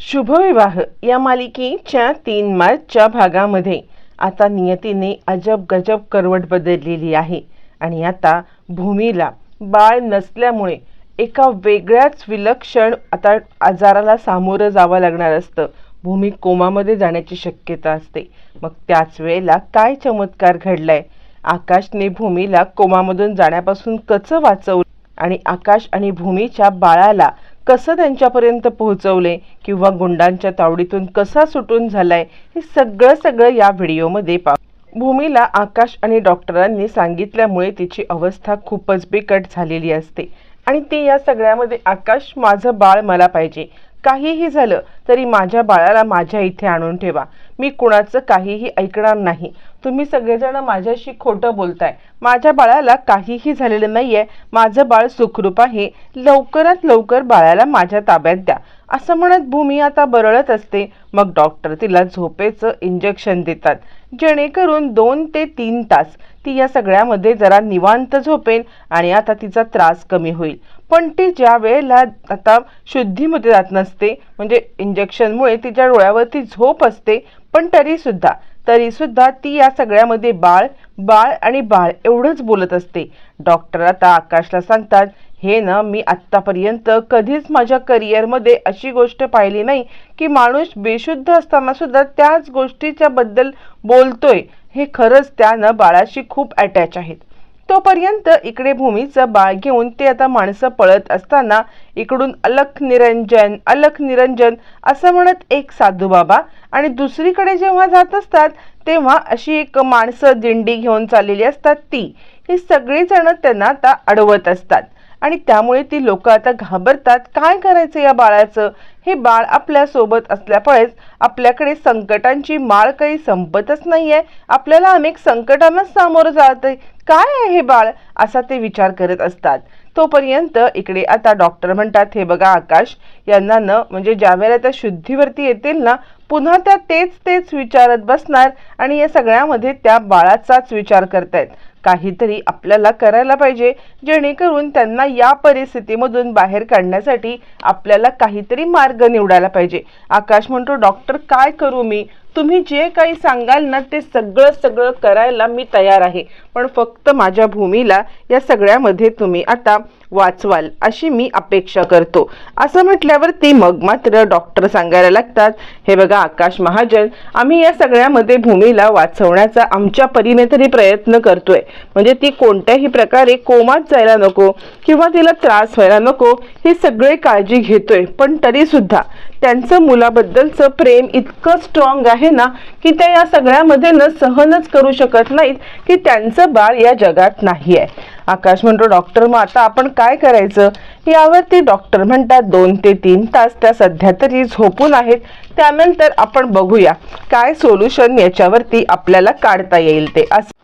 शुभविवाह या मालिकेच्या तीन मार्चच्या भागामध्ये. आता नियतीने अजब गजब करवट बदललेली आहे आणि आता भूमीला बाळ नसल्यामुळे एका वेगळ्याच विलक्षण आता आजाराला सामोरं जावं लागणार असतं. भूमी कोमामध्ये जाण्याची शक्यता असते. मग त्याच वेळेला काय चमत्कार घडलाय? आकाशने भूमीला कोमामधून जाण्यापासून कसं वाचवलं? आणि आकाश आणि भूमीच्या बाळाला कसं त्यांच्यापर्यंत पोहोचवले किंवा गुंडांच्या तावडीतून कसा सुटून झालाय हे सगळं सगळं या व्हिडिओमध्ये पा भूमीला आकाश आणि डॉक्टरांनी सांगितल्यामुळे तिची अवस्था खूपच बिकट झालेली असते. आणि ती या सगळ्यामध्ये आकाश माझं बाळ मला पाहिजे. काहीही झालं तरी माझ्या बाळाला माझ्या इथे आणून ठेवा. मी कुणाचं काहीही ऐकणार नाही. तुम्ही सगळेजण माझ्याशी खोटं बोलताय. माझ्या बाळाला काहीही झालेलं नाहीये. माझं बाळ सुखरूप आहे. लवकरात लवकर बाळाला माझ्या ताब्यात द्या. असं म्हणत भूमी आता बरळत असते. मग डॉक्टर तिला झोपेचं इंजेक्शन देतात. जेणेकरून दोन ते तीन तास ती या सगळ्यामध्ये जरा निवांत झोपेल आणि आता तिचा त्रास कमी होईल. पण ती ज्या वेळेला आता शुद्धीमध्ये जात नसते म्हणजे इंजेक्शनमुळे तिच्या डोळ्यावरती झोप असते पण तरीसुद्धा तरीसुद्धा ती या सगळ्यामध्ये बाळ बाळ आणि बाळ एवढंच बोलत असते. डॉक्टर आता आकाशला सांगतात हे ना मी आत्तापर्यंत कधीच माझ्या करिअरमध्ये अशी गोष्ट पाहिली नाही की माणूस बेशुद्ध असताना सुद्धा त्याच गोष्टीच्या बद्दल बोलतोय. हे खरंच त्यानं बाळाशी खूप अटॅच आहेत. तोपर्यंत इकडे भूमीचं बाळ घेऊन ते आता माणसं पळत असताना इकडून अलख निरंजन अलख निरंजन असं म्हणत एक साधू बाबा आणि दुसरीकडे जेव्हा जात असतात तेव्हा अशी एक माणसं दिंडी घेऊन चाललेली असतात ती. ही सगळीजण त्यांना आता अडवत असतात आणि त्यामुळे ती लोक आता घाबरतात. काय करायचं या बाळाचं? हे बाळ आपल्यासोबत असल्यामुळेच आपल्याकडे संकटांची माळ काही संपतच नाहीये. आपल्याला अनेक संकटांनाच सामोरं जात आहे काय आहे हे बाळ? असा ते विचार करत असतात. तोपर्यंत इकडे आता डॉक्टर म्हणतात हे बघा आकाश यांना न म्हणजे ज्या वेळेला त्या शुद्धीवरती येतील ना पुन्हा त्या तेच तेच विचारत बसणार आणि या सगळ्यामध्ये त्या बाळाचाच विचार करतायत. काहीतरी आपल्याला करायला पाहिजे जेणेकरून त्यांना या परिस्थितीमधून बाहेर काढण्यासाठी आपल्याला काहीतरी मार्ग निवडायला पाहिजे. आकाश म्हणतो डॉक्टर काय करू मी? तुम्ही जे काही सांगाल ना ते सगळं सगळं करायला मी तयार आहे. पण फक्त माझ्या भूमीला या सगळ्यामध्ये तुम्ही आता वाचवाल अशी मी अपेक्षा करतो. असं म्हटल्यावरती मग मात्र डॉक्टर सांगायला लागतात हे बघा आकाश महाजन आम्ही या सगळ्यामध्ये भूमीला वाचवण्याचा आमच्या परीने तरी प्रयत्न करतोय. म्हणजे ती कोणत्याही प्रकारे कोमात जायला नको किंवा तिला त्रास व्हायला नको ही सगळे काळजी घेतोय. पण तरी सुद्धा त्यांचं मुलाबद्दलचं प्रेम इतकं स्ट्रॉंग आहे ना की त्या या सगळ्यामध्ये न सहनच करू शकत नाहीत की त्यांचं बाळ या जगात नाही आहे आकाश म्हणतो डॉक्टर मग आता आपण काय करायचं? यावरती डॉक्टर म्हणतात दोन ते तीन तास त्या सध्या तरी झोपून आहेत. त्यानंतर आपण बघूया काय सोल्युशन याच्यावरती आपल्याला काढता येईल ते. असं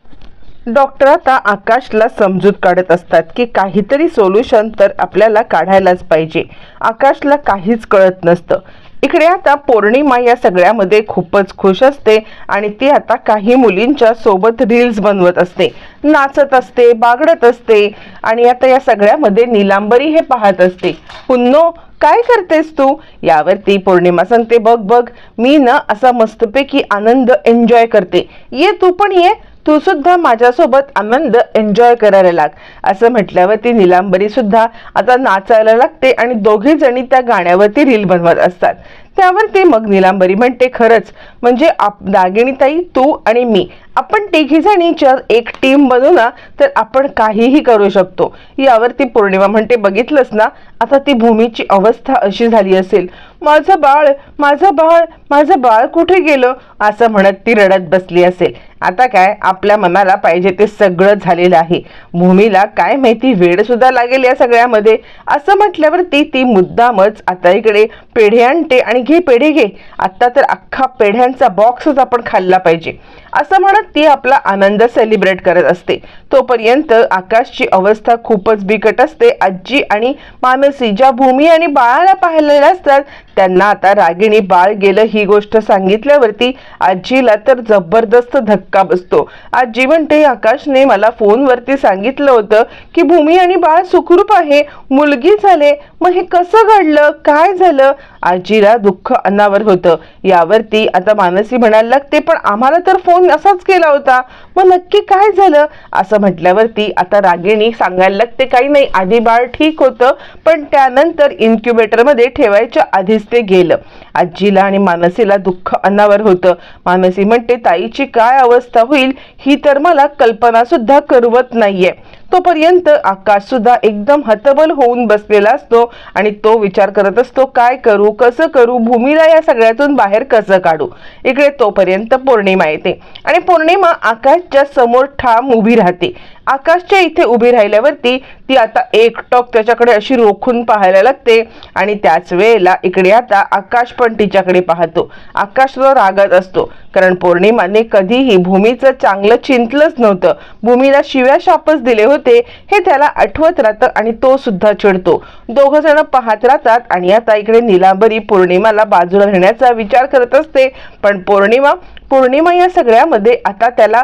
डॉक्टर आता आकाशला समजूत काढत असतात की काहीतरी सोल्युशन तर आपल्याला काढायलाच पाहिजे. आकाशला काहीच कळत नसतं. इकडे आता पौर्णिमा या सगळ्यामध्ये खूपच खुश असते आणि ती आता काही मुलींच्या सोबत रील्स बनवत असते. नाचत असते बागडत असते आणि आता या सगळ्यामध्ये निलांबरी हे पाहत असते. पुन्नो काय करतेस तू? यावरती पौर्णिमा सांगते बघ बघ मी ना असा मस्तपैकी आनंद एन्जॉय करते. ये तू पण ये. तू सुद्धा माझ्यासोबत आनंद एन्जॉय करायला लाग. असं म्हटल्यावर ती निलांबरी सुद्धा आता नाचायला लागते आणि दोघी जणी त्या गाण्यावरती रील बनवत असतात. त्यावरती मग निलांबरी म्हणते खरंच म्हणजे आप दागिनीताई तू आणि मी आपण तिघी जणी जर एक टीम बनू ना तर आपण काहीही करू शकतो. यावरती पौर्णिमा म्हणते बघितलंच ना आता ती भूमीची अवस्था अशी झाली असेल. माझं बाळ माझं बाळ माझं बाळ कुठे गेलं? असं म्हणत ती रडत बसली असेल. आता काय? आपल्या मनाला पाहिजे ते सगळं झालेलं आहे. भूमीला काय माहिती? वेळ सुद्धा लागेल या सगळ्यामध्ये. असं म्हटल्यावरती ती मुद्दामच आता इकडे पेढे आणते आणि घे पेढे घे. आत्ता तर अख्खा पेढ्यांचा बॉक्सच आपण खाल्ला पाहिजे. असं म्हणत ती आपला आनंद सेलिब्रेट करत असते. तोपर्यंत आकाशची अवस्था खूपच बिकट असते. आजी आणि मानसी ज्या भूमी आणि बाळाला पाहिलेल्या असतात त्यांना आता रागिणी बाळ गेलं ही गोष्ट सांगितल्यावरती आजीला तर जबरदस्त धक्का बसतो. आजी म्हणते आकाशने मला फोनवरती सांगितलं होतं की भूमी आणि बाळ सुखरूप आहे मुलगी झाले मग हे कसं घडलं काय झालं आजीला दुःख अनावर होतं. यावरती आता मानसी म्हणायला लागते पण आम्हाला तर फोन असाच केला होता. मग नक्की काय झालं? असं म्हटल्यावरती आता रागिणी सांगायला लागते काही नाही आधी बाळ ठीक होतं पण त्यानंतर इन्क्युबेटरमध्ये ठेवायच्या आधीच ते गेलं. आजीला आणि मानसीला दुःख अनावर होतं. मानसी म्हणते ताईची काय अवस्था होईल ही तर मला कल्पना सुद्धा करवत नाहीये. तोपर्यंत आकाश सुद्धा एकदम हतबल होऊन बसलेला असतो आणि तो विचार करत असतो काय करू कसं करू भूमीला या सगळ्यातून बाहेर कसं काढू? इकडे तोपर्यंत पौर्णिमा येते आणि पौर्णिमा आकाशच्या समोर ठाम उभी राहते. आकाशच्या इथे उभी राहिल्यावरती ती आता एकटक त्याच्याकडे अशी रोखून पाहायला लागते आणि त्याच वेळेला इकडे आता आकाश पण तिच्याकडे पाहतो. आकाश सुद्धा रागत असतो कारण पौर्णिमाने कधीही भूमीचं चांगलं चिंतलंच नव्हतं. भूमीला शिव्या शापच दिले होते. हे त्याला आठवत राहतं आणि तो सुद्धा चिडतो. दोघ जण पाहत राहतात आणि आता इकडे निलांबरी पौर्णिमाला बाजूला घेण्याचा विचार करत असते. पण पौर्णिमा पौर्णिमा या सगळ्यामध्ये आता त्याला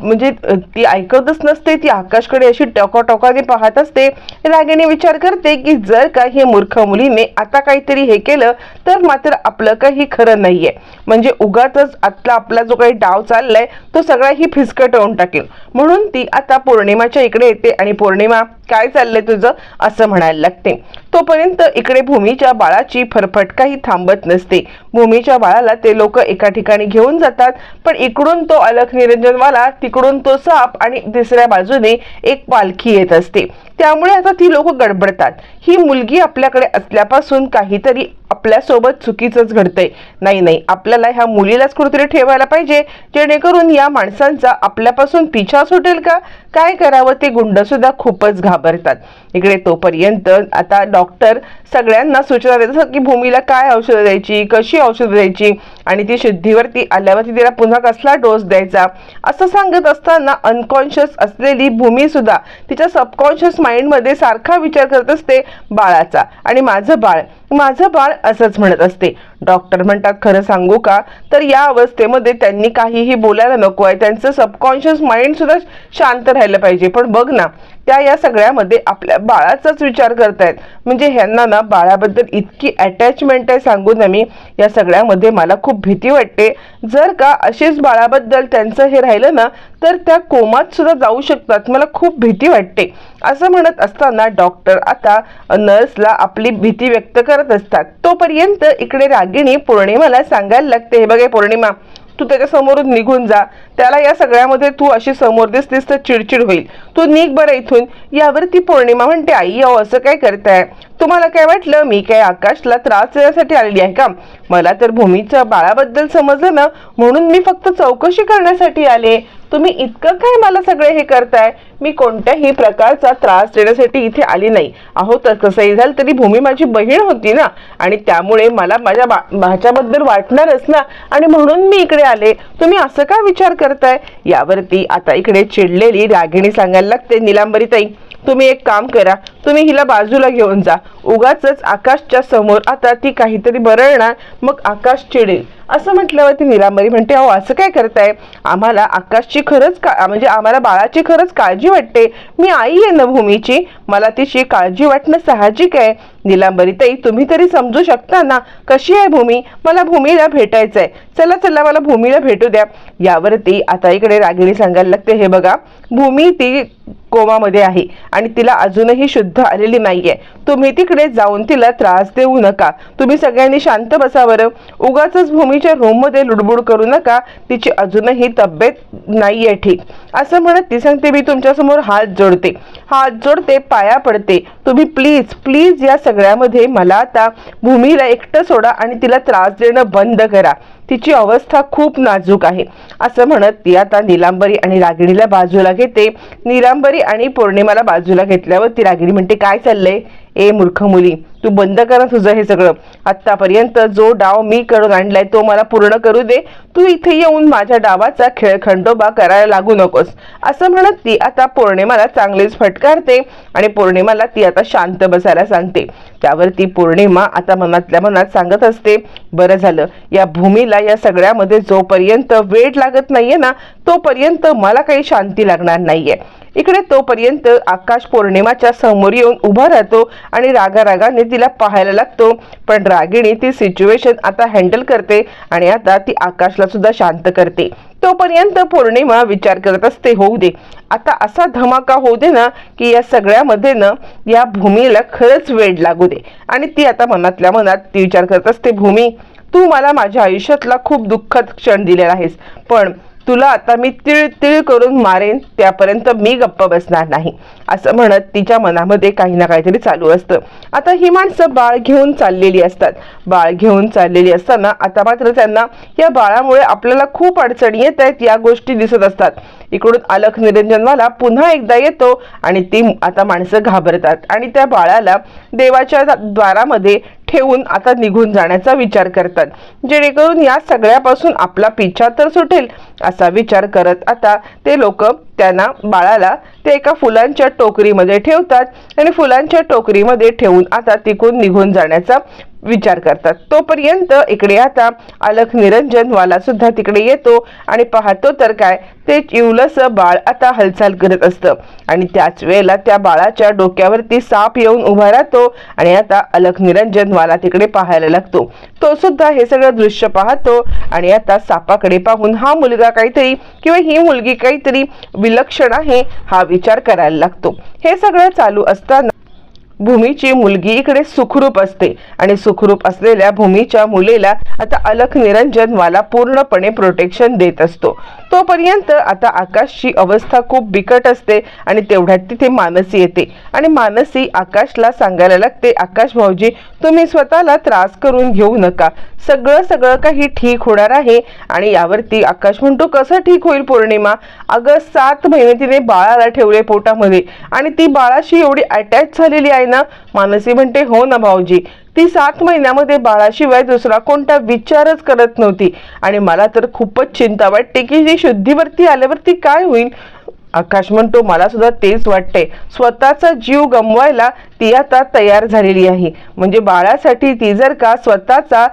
म्हणजे ती ऐकतच नसते ती आकाशकडे अशी टोकाटोकाने पाहत असते. रागिणी विचार करते की जर का हे मूर्ख मुलीने आता काहीतरी हे केलं तर मात्र आपलं काही खरं नाहीये. म्हणजे उगाच आतला आपला जो काही डाव चाललाय तो सगळा ही फिसकटवून टाकेल. म्हणून ती आता पौर्णिमाच्या इकडे येते आणि पौर्णिमा काय चाललंय तुझं? असं म्हणायला लागते. तोपर्यंत इकडे भूमीच्या बाळाची फरफट काही थांबत नसते. भूमीच्या बाळाला ते लोक एका ठिकाणी घेऊन जातात पण इकडून तो अलख निरंजनवाला तिकडून तो साप आणि तिसऱ्या बाजूने एक पालखी येत असते. त्यामुळे आता ती लोक गडबडतात. ही मुलगी आपल्याकडे असल्यापासून काहीतरी आपल्यासोबत चुकीचंच घडतंय. नाही नाही आपल्याला ह्या मुलीलाच कुठेतरी ठेवायला पाहिजे. जेणेकरून या माणसांचा आपल्यापासून पिछा सुटेल का? काय करावं? ते गुंड सुद्धा खूपच घाबरतात. इकडे तोपर्यंत आता डॉक्टर सगळ्यांना सूचना देत असतात की भूमीला काय औषधं द्यायची कशी औषधं द्यायची? आणि ती शुद्धीवरती आल्यावरती तिला पुन्हा कसला डोस द्यायचा? असं सांगत असताना अनकॉन्शियस असलेली भूमी सुद्धा तिच्या सबकॉन्शियस माइंडमध्ये सारखा विचार करत असते बाळाचा. आणि माझं बाळ माझं बाळ असंच म्हणत असते. डॉक्टर म्हणतात खरं सांगू का? तर या अवस्थेमध्ये त्यांनी काहीही बोलायला नको आहे. त्यांचं सबकॉन्शियस माइंड सुद्धा शांत राहिलं पाहिजे. पण बघ ना त्या या सगळ्यामध्ये आपल्या बाळाचाच विचार करतायत. म्हणजे ह्यांना ना बाळाबद्दल इतकी अटॅचमेंट आहे सांगू ना मी या सगळ्यामध्ये मला खूप भीती वाटते. जर का अशीच बाळाबद्दल त्यांचं हे राहिलं ना तर त्या कोमात सुद्धा जाऊ शकतात. मला खूप भीती वाटते. असं म्हणत असताना डॉक्टर आता नर्सला आपली भीती व्यक्त करत असतात. तोपर्यंत इकडे रागिणी पौर्णिमाला सांगायला लागते हे बघे पौर्णिमा तू त्याच्यासमोरून निघून जा. त्याला या सगळ्यामध्ये तू अशी समोर दिसतीस तर चिडचिड होईल. तू निघ बरं इथून. यावरती पौर्णिमा म्हणते आई अहो असं काय करताय? तुम्हाला काय वाटलं? मी काय आकाशला त्रास देण्यासाठी आलेली आहे का? मला तर भूमीच्या बाळाबद्दल समजलं ना म्हणून मी फक्त चौकशी करण्यासाठी आले. तुम्ही इतकं काय मला सगळे हे करताय? मी कोणत्याही प्रकारचा त्रास देण्यासाठी इथे आली नाही. अहो तर कसंही झालं तरी भूमी माझी बहीण होती ना. आणि त्यामुळे मला माझ्या माझ्याबद्दल वाटणारच ना. आणि म्हणून मी इकडे आले. तुम्ही असं का विचार करताय? यावरती आता इकडे चिडलेली रागिणी सांगायला लागते निलांबरीताई. तुम्ही एक काम करा. तुम्ही हिला बाजूला घेऊन जा. उगाच आकाशच्या समोर आता ती काहीतरी बरळणार मग आकाश चिडेल. असं म्हटल्यावरती निलांबरी म्हणते अहो असं काय करताय? आम्हाला आकाशची खरंच का म्हणजे आम्हाला बाळाची खरंच काळजी वाटते. मी आई आहे ना भूमीची. मला तिची काळजी वाटणं साहजिक आहे. निलांबरी ताई तुम्ही तरी समजू शकता ना कशी आहे भूमी? मला भूमीला भेटायचं आहे चला चला मला भूमीला भेटू द्या. यावरती आता इकडे रागिणी सांगायला लागते हे बघा भूमी ती कोमामध्ये आहे आणि तिला अजूनही शुद्ध आलेली नाहीये. तुम्ही तिकडे जाऊन तिला त्रास देऊ नका. तुम्ही सगळ्यांनी शांत बसा बरं. उगाच भूमीच्या रूममध्ये लुडबुड करू नका. तिची अजूनही तब्येत नाहीये ठीक. असं म्हणत ती सांगते मी तुमच्यासमोर हात जोडते. हात जोडते पाया पडते. तुम्ही प्लीज प्लीज या सगळ्यामध्ये मला आता भूमीला एकटं सोडा आणि तिला त्रास देणं बंद करा. तिची अवस्था खूप नाजूक आहे. असं म्हणत ती आता निलांबरी आणि रागिणीला बाजूला घेते. निलांबरी आणि पौर्णिमाला बाजूला घेतल्यावर ती रागिणी म्हणते काय चाललंय? ए मूर्ख मुली तू बंद कर ना तुझं हे सगळं. आत्तापर्यंत जो डाव मी करून आणलाय तो मला पूर्ण करू दे. तू इथे येऊन माझ्या डावाचा खेळ खंडोबा करायला लागू नकोस. असं म्हणत ती आता पौर्णिमाला चांगलीच फटकारते आणि पौर्णिमाला ती आता शांत बसायला सांगते. त्यावर ती पौर्णिमा आता मनातल्या मनात सांगत असते. बरं झालं या भूमीला या सगळ्यामध्ये जोपर्यंत वेळ लागत नाहीये ना तोपर्यंत मला काही शांती लागणार नाहीये. इकडे तोपर्यंत आकाश पौर्णिमाच्या समोर येऊन उभा राहतो आणि रागारागाने तिला पाहायला लागतो. पण रागिणी ती सिच्युएशन आता हँडल करते आणि आता ती आकाशला सुद्धा शांत करते. तोपर्यंत पौर्णिमा विचार करत असते होऊ दे. आता असा धमाका होऊ दे ना की या सगळ्यामध्ये ना या भूमीला खरंच वेळ लागू दे. आणि ती आता मनातल्या मनात ती विचार करत असते भूमी तू मला माझ्या आयुष्यातला खूप दुःखद क्षण दिलेला आहेस. पण तुला आता मी तिळ तिळ करून मारेन त्यापर्यंत मी गप्प बसणार नाही. असं म्हणत तिच्या मनामध्ये काही ना काहीतरी चालू असतं. आता ही माणसं बाळ घेऊन चाललेली असतात. बाळ घेऊन चाललेली असताना आता मात्र त्यांना या बाळामुळे आपल्याला खूप अडचणी येत आहेत या गोष्टी दिसत असतात. इकडून अलख निरंजनवाला पुन्हा एकदा येतो आणि ती आता माणसं घाबरतात. आणि त्या बाळाला देवाच्या द्वारामध्ये ठेवून आता निघून जाण्याचा विचार करतात. जेणेकरून या सगळ्यापासून आपला पिछा तर सुटेल असा विचार करत आता ते लोक त्यांना बाळाला ते एका फुलांच्या टोकरीमध्ये ठेवतात आणि फुलांच्या टोकरीमध्ये ठेवून आता तिकून निघून जाण्याचा विचार करतात. तोपर्यंत इकडे आता अलख निरंजन वाला सुद्धा तिकडे येतो आणि पाहतो तर काय ते चिवलस बाळ आता हालचाल करत असतं. आणि त्याच वेळेला त्या बाळाच्या डोक्यावरती साप येऊन उभा राहतो आणि आता अलख निरंजन वाला तिकडे पाहायला लागतो. तो सुद्धा हे सगळं दृश्य पाहतो आणि आता सापाकडे पाहून हा मुलगा काहीतरी किंवा ही मुलगी काहीतरी विलक्षण आहे हा विचार करायला लागतो. हे सगळं चालू असताना भूमीची मुलगी इकडे सुखरूप असते. आणि सुखरूप असलेल्या भूमीच्या मुलीला आता अलख निरंजन वाला पूर्णपणे प्रोटेक्शन देत असतो. तोपर्यंत आता आकाशची अवस्था खूप बिकट असते आणि तेवढ्यात तिथे मानसी येते. आणि मानसी आकाशला सांगायला लागते आकाश भाऊजी तुम्ही स्वतःला त्रास करून घेऊ नका. सगळं सगळं काही ठीक होणार आहे. आणि यावरती आकाश म्हणतो कसं ठीक होईल पौर्णिमा? अगं सात महिने तिने बाळाला ठेवले पोटामध्ये. आणि ती बाळाशी एवढी अटॅच झालेली आहे ना? मानसी म्हणते हो ना भाऊजी. ती सात महिन्यामध्ये बाळाशिवाय दुसरा कोणता विचारच करत नव्हती. आणि मला तर खूपच चिंता वाटते की ती शुद्धीवरती आल्यावरती काय होईल? आकाश म्हणतो मला सुद्धा तेच वाटते स्वतःचा जीव गमवायला ती आता तयार झालेली आहे. म्हणजे बाळासाठी ती जर का स्वतःचा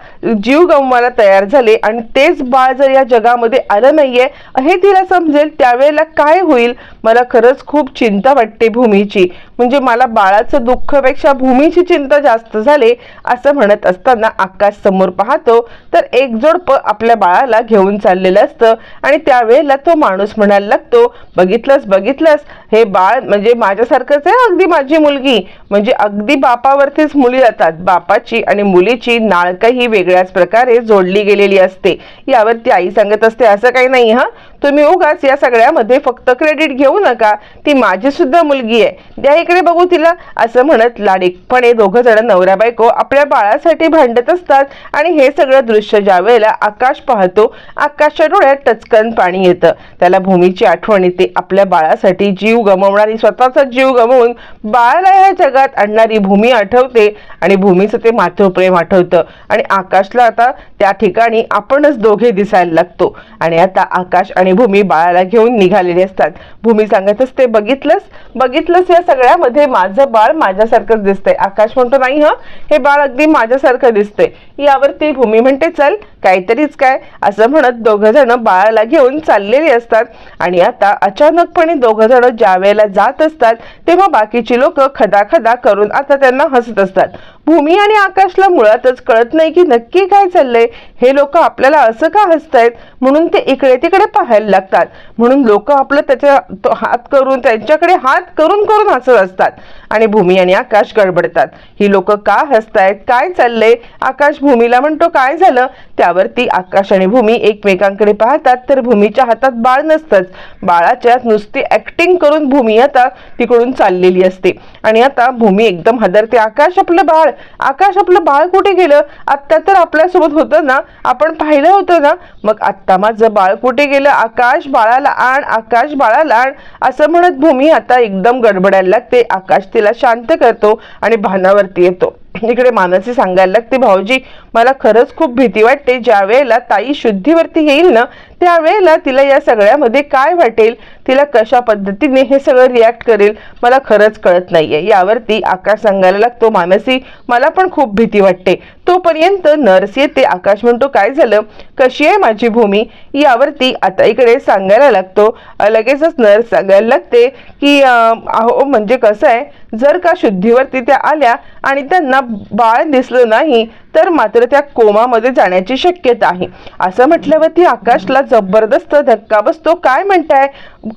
जीव गमवायला तयार झाले आणि तेच बाळ जर या जगामध्ये आलं नाहीये हे तिला समजेल त्यावेळेला काय होईल? मला खरंच खूप चिंता वाटते भूमीची. म्हणजे मला बाळाचं दुःखपेक्षा भूमीची चिंता जास्त झाले असं म्हणत असताना आकाश समोर पाहतो तर एक जोडप आपल्या बाळाला घेऊन चाललेलं असतं आणि त्यावेळेला तो माणूस म्हणायला लागतो बघितलंस बघितलंस हे बाळ म्हणजे माझ्यासारखंच आहे अगदी माझी मुलगी. म्हणजे अगदी बापावरतीच मुली जातात. बापाची आणि मुलीची नाळकही वेगळ्याच प्रकारे जोडली गेलेली असते. यावरती आई सांगत असते असं काही नाही हा. तुम्ही उगाच या सगळ्यामध्ये फक्त क्रेडिट घेऊ नका. ती माझी सुद्धा मुलगी आहे. द्या इकडे बघू तिला. असं म्हणत लाडीकपणे दोघं जण नवरा बायको आपल्या बाळासाठी भांडत असतात. आणि हे सगळं दृश्य ज्या वेळेला आकाश पाहतो आकाशच्या डोळ्यात टचकन पाणी येतं. त्याला भूमीची आठवण येते. आपल्या बाळासाठी जीव गमवणारी स्वतःचा जीव गमवून बाळाला ह्या जगात आणणारी भूमी आठवते. आणि भूमीचं ते मातृप्रेम प्रेम आठवतं. आणि आकाशला आता त्या ठिकाणी आपणच दोघे दिसायला लागतो. आणि आता आकाश आणि भूमी बाळाला घेऊन निघालेले असतात. भूमी सांगत असते बघितलंस? बघितलंस या सगळ्यामध्ये माझं बाळ माझ्यासारखंच दिसतंय. आकाश म्हणतो नाही हं हे बाळ अगदी माझ्यासारखं दिसतंय. यावरती भूमी म्हणते चल काहीतरीच काय. असं म्हणत दोघं जण बाळाला घेऊन चाललेली असतात. आणि आता अचानकपणे दोघं जण ज्या वेळेला जात असतात तेव्हा बाकीची लोक खदाखदा करून आता त्यांना हसत असतात. भूमी आणि आकाशला मुळातच कळत नाही की नक्की काय चाललंय. हे लोक आपल्याला असं का हसतायत? म्हणून ते इकडे तिकडे पाहायला लागतात. म्हणून लोक आपलं त्याच्या हात करून त्यांच्याकडे हात करून करून हसत असतात. आणि भूमी आणि आकाश गडबडतात. ही लोक का हसतायत? काय चाललंय? आकाश भूमीला म्हणतो काय झालं? त्यावरती आकाश आणि भूमी एकमेकांकडे पाहतात तर भूमीच्या हातात बाळ नसतंच. बाळाच्या नुसती ऍक्टिंग करून भूमी आता तिकडून चाललेली असते. आणि आता भूमी एकदम हदरते. आकाश आपलं बाळ? आकाश आपलं बाळ कुठे गेलं? आत्ता तर आपल्यासोबत होतं ना? आपण पाहिलं होतं ना? मग आत्ता माझं बाळ कुठे गेलं? आकाश बाळाला आण आकाश बाळाला आण असं म्हणत भूमी आता एकदम गडबडायला लागते. आकाश तिला शांत करतो आणि भानावरती येतो. इकडे मानसी सांगायला लागते भाऊजी मला खरंच खूप भीती वाटते. ज्या वेळेला ताई शुद्धीवरती येईल ना त्यावेळेला तिला या सगळ्यामध्ये काय वाटेल? तिला कशा पद्धतीने हे सगळं रिॲक्ट करेल? मला खरंच कळत नाहीये. यावरती आकाश सांगायला लागतो मानसी मला पण खूप भीती वाटते. तोपर्यंत नर्स येते. आकाश म्हणतो काय झालं? कशी आहे माझी भूमी? यावरती आता इकडे सांगायला लागतो लगेचच नर्स सांगायला लागते की अहो म्हणजे कसं आहे? जर का शुद्धीवरती त्या आल्या आणि त्यांना बाळ दिसलं नाही. तर मात्र त्या कोमामध्ये जाण्याची शक्यता आहे. असं म्हटल्यावरती आकाशला जबरदस्त धक्का बसतो काय म्हणताय?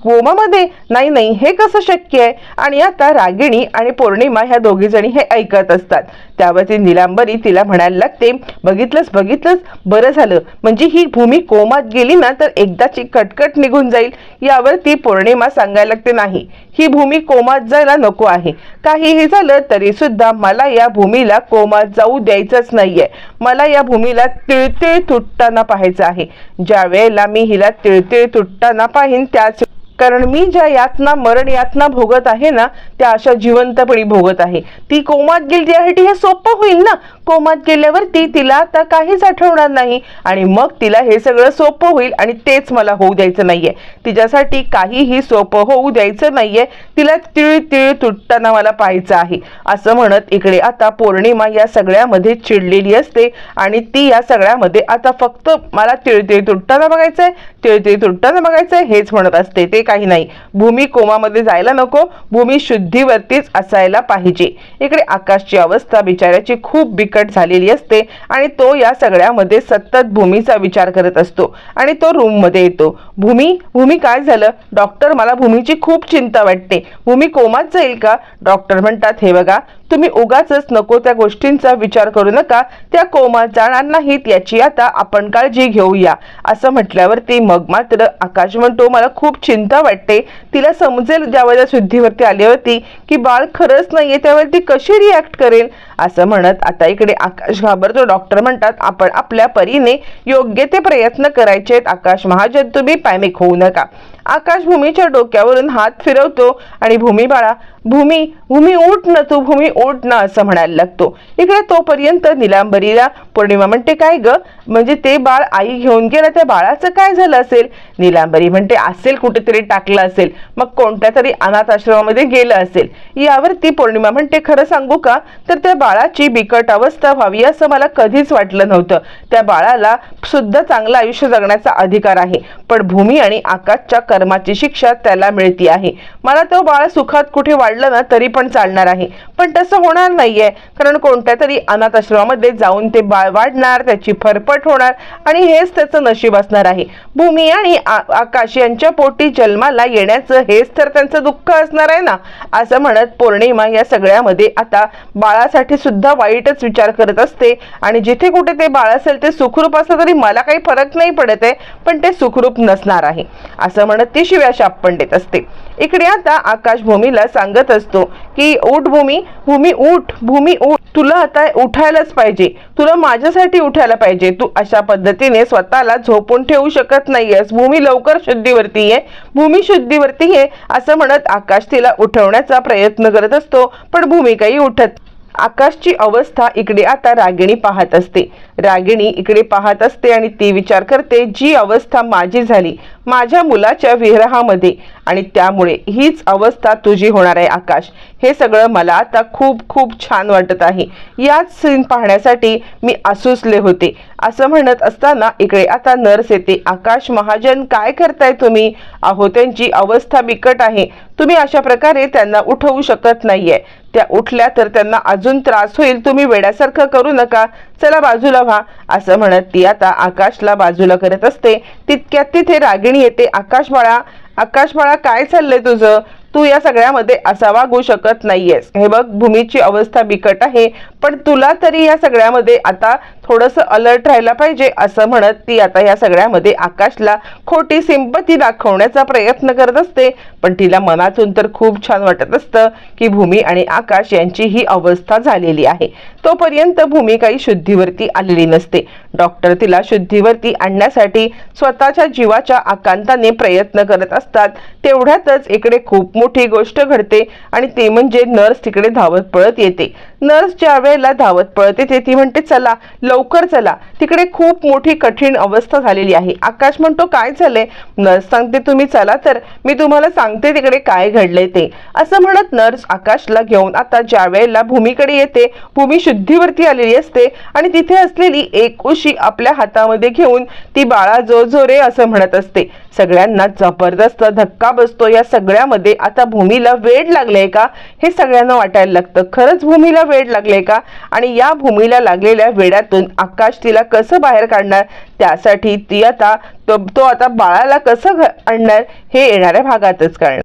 कोमामध्ये? नाही नाही हे कसं शक्य आहे? आणि आता रागिणी आणि पौर्णिमा ह्या दोघी जणी हे ऐकत असतात. त्यावरती निलांबरी तिला म्हणायला लागते बघितलंच बघितलंच बरं झालं. म्हणजे ही भूमी कोमात गेली ना तर एकदाची कटकट निघून जाईल. यावरती पौर्णिमा सांगायला लागते नाही ही भूमी कोमात जायला नको आहे. काहीही झालं तरी सुद्धा मला या भूमीला कोमात जाऊ द्यायचंच नाही. नाहीये. मला या भूमीला तिळतिळ तुटताना पाहायचं आहे. ज्या वेळेला मी हिला तिळतिळ तुटताना पाहिन त्याच कारण मी ज्या यातना मरण यातना भोगत आहे ना त्या अशा जिवंतपणी भोगत आहे. ती कोमात गेली त्यासाठी हे सोपं होईल ना? कोमात गेल्यावरती तिला आता काहीच आठवणार नाही. आणि मग तिला हे सगळं सोपं होईल आणि तेच मला होऊ द्यायचं नाहीये. तिच्यासाठी काहीही सोपं होऊ द्यायचं नाहीये. तिला तिळ तिळ तुटताना मला पाहायचं आहे. असं म्हणत इकडे आता पौर्णिमा या सगळ्यामध्ये चिडलेली असते. आणि ती या सगळ्यामध्ये आता फक्त मला तिळतिळ तुटताना बघायचंय तिळतिळ तुटताना बघायचंय हेच म्हणत असते. ते काही नाही. भूमी कोमामध्ये जायला नको. भूमी शुद्धीवरतीच असायला पाहिजे. इकडे आकाशची अवस्था बिचाऱ्याची खूप बिकट झालेली असते आणि तो या सगळ्यामध्ये सतत भूमीचा विचार करत असतो आणि तो रूममध्ये येतो. भूमी भूमी काय झालं? डॉक्टर मला भूमीची खूप चिंता वाटते. भूमी कोमात जाईल का? डॉक्टर म्हणतात हे बघा तुम्ही उगाच नको त्या गोष्टींचा विचार करू नका. त्या कोमात जाणार नाहीत याची आता आपण काळजी घेऊया. असं म्हटल्यावरती मग मात्र आकाश म्हणतो मला खूप चिंता वाटते. तिला समजेल ज्यावेळेला शुद्धीवरती आली होती की बाळ खरंच नाहीये त्यावेळी ती कशी रिॲक्ट करेल? असं म्हणत आता इकडे आकाश घाबरतो. डॉक्टर म्हणतात आपण आपल्या परीने योग्य ते प्रयत्न करायचे आहेत आकाश महाजन तुम्ही पॅनिक होऊ नका. आकाश भूमीच्या डोक्यावरून हात फिरवतो आणि भूमी बाळा भूमी भूमी उठ ना तू भूमी उठ ना असं म्हणायला लागतो. इकडे तोपर्यंत निलांबरीला पौर्णिमा म्हणते काय ग? म्हणजे ते बाळ आई घेऊन गेलं त्या बाळाचं काय झालं असेल? निलांबरी म्हणते असेल कुठेतरी टाकलं असेल. मग कोणत्या तरी अनाथ आश्रमामध्ये गेलं असेल. यावरती पौर्णिमा म्हणते खरं सांगू का? तर त्या बाळाची बिकट अवस्था व्हावी असं मला कधीच वाटलं नव्हतं. त्या बाळाला सुद्धा चांगलं आयुष्य जगण्याचा अधिकार आहे. पण भूमी आणि आकाशच्या कर्माची शिक्षा त्याला मिळती आहे. मला तो बाळ सुखात कुठे वाढलं ना तरी पण चालणार आहे. पण तसं होणार नाहीये. कारण कोणत्या तरी अनाथ आश्रमामध्ये जाऊन ते बाळ वाढणार त्याची फरफट होणार आणि हेच त्याचं नशीब असणार आहे. भूमी आणि आकाश यांच्या पोटी जन्माला येण्याचं हेच तर त्यांचं दुःख असणार आहे ना? असं म्हणत पौर्णिमा या सगळ्यामध्ये आता बाळासाठी सुद्धा वाईटच विचार करत असते. आणि जिथे कुठे ते बाळ असेल ते सुखरूप असलं तरी मला काही फरक नाही पडत आहे. पण ते सुखरूप नसणार आहे. असं म्हणत ती शिव्या शाप पण देत असते. इकडे आता आकाश भूमीला सांगत असतो की उठ भूमी भूमी उठ भूमी उठ. तुला आता उठायलाच पाहिजे. तुला माझ्यासाठी उठायला पाहिजे. तू अशा पद्धतीने स्वतःला झोपून ठेवू शकत नाहीयेस. भूमी लवकर शुद्धीवरती ये. भूमी शुद्धीवरती ये असं म्हणत आकाश तिला उठवण्याचा प्रयत्न करत असतो. पण भूमी काही उठत आकाशची अवस्था इकडे आता रागिणी पाहत असते. रागिणी इकडे पाहत असते आणि ती विचार करते जी अवस्था माझी झाली माझ्या मुलाच्या विरहामध्ये आणि त्यामुळे हीच अवस्था तुझी होणार आहे आकाश. हे सगळं मला आता खूप खूप छान वाटत आहे. याच सीन पाहण्यासाठी मी असूसले होते. असं म्हणत असताना इकडे आता नर्स येते. आकाश महाजन काय करताय तुम्ही? अहो त्यांची अवस्था बिकट आहे. तुम्ही अशा प्रकारे त्यांना उठवू शकत नाहीये. त्या उठल्या तर त्यांना अजून त्रास होईल. तुम्ही वेड्यासारखं करू नका. चला बाजूला व्हा. असं म्हणत ती आता आकाशला बाजूला करत असते. तितक्यात तिथे रागिणी येते. आकाश बाळा आकाश बाळा काय चाललंय तुझं? तू या सगळ्यामध्ये असा वागू शकत नाहीयेस. हे बघ भूमीची अवस्था बिकट आहे. पण तुला तरी या सगळ्यामध्ये आता थोडंसं अलर्ट राहायला पाहिजे असं म्हणत ती आता या सगळ्यामध्ये आकाशला खोटी सिंपती दाखवण्याचा प्रयत्न करत असते. पण तिला मनातून तर खूप छान वाटत असतं की भूमी आणि आकाश यांची ही अवस्था झालेली आहे. तोपर्यंत भूमी काही शुद्धीवरती आलेली नसते. डॉक्टर तिला शुद्धीवरती आणण्यासाठी स्वतःच्या जीवाच्या आकांताने प्रयत्न करत असतात. तेवढ्यातच इकडे खूप मोठी गोष्ट घडते आणि ते म्हणजे नर्स तिकडे धावत पळत येते. नर्स ज्यावेळेस वेळेला धावत पळत येते. ती म्हणते चला लवकर चला. तिकडे खूप मोठी कठीण अवस्था झालेली आहे. आकाश म्हणतो काय झालंय? नर्स सांगते तुम्ही चला तर. मी तुम्हाला सांगते तिकडे काय घडलंय ते. असं म्हणत नर्स आकाशला घेऊन आता ज्या वेळेला भूमीकडे येते भूमी शुद्धीवरती आलेली असते आणि तिथे असलेली एक उशी आपल्या हातामध्ये घेऊन ती बाळा जो जो रे असं म्हणत असते. सगळ्यांना जबरदस्त धक्का बसतो. या सगळ्यामध्ये आता भूमीला वेड लागलंय का? हे सगळ्यांना वाटायला लागतं. खरंच भूमीला वेड लागलंय का? आणि या भूमीला लागलेल्या वेड्यातून आकाश तिला कसं बाहेर काढणार? त्यासाठी ती आता तो तो आता बाळाला कसं आणणार? हे येणाऱ्या भागातच कळणार.